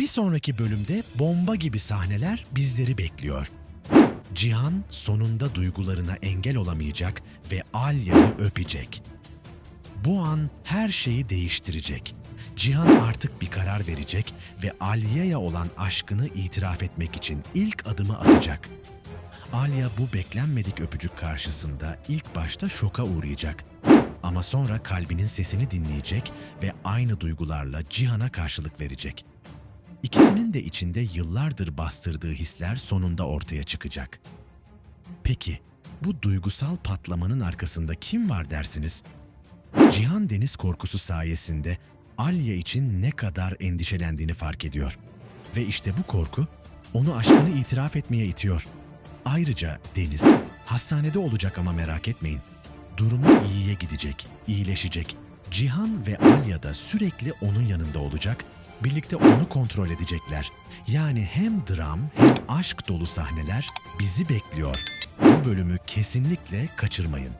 Bir sonraki bölümde bomba gibi sahneler bizleri bekliyor. Cihan sonunda duygularına engel olamayacak ve Alya'yı öpecek. Bu an her şeyi değiştirecek. Cihan artık bir karar verecek ve Alya'ya olan aşkını itiraf etmek için ilk adımı atacak. Alya bu beklenmedik öpücük karşısında ilk başta şoka uğrayacak. Ama sonra kalbinin sesini dinleyecek ve aynı duygularla Cihan'a karşılık verecek. İkisinin de içinde yıllardır bastırdığı hisler sonunda ortaya çıkacak. Peki, bu duygusal patlamanın arkasında kim var dersiniz? Cihan deniz korkusu sayesinde Alya için ne kadar endişelendiğini fark ediyor. Ve işte bu korku onu aşkını itiraf etmeye itiyor. Ayrıca Deniz hastanede olacak ama merak etmeyin. Durumu iyiye gidecek, iyileşecek. Cihan ve Alya da sürekli onun yanında olacak, birlikte onu kontrol edecekler. Yani hem dram hem aşk dolu sahneler bizi bekliyor. Bu bölümü kesinlikle kaçırmayın.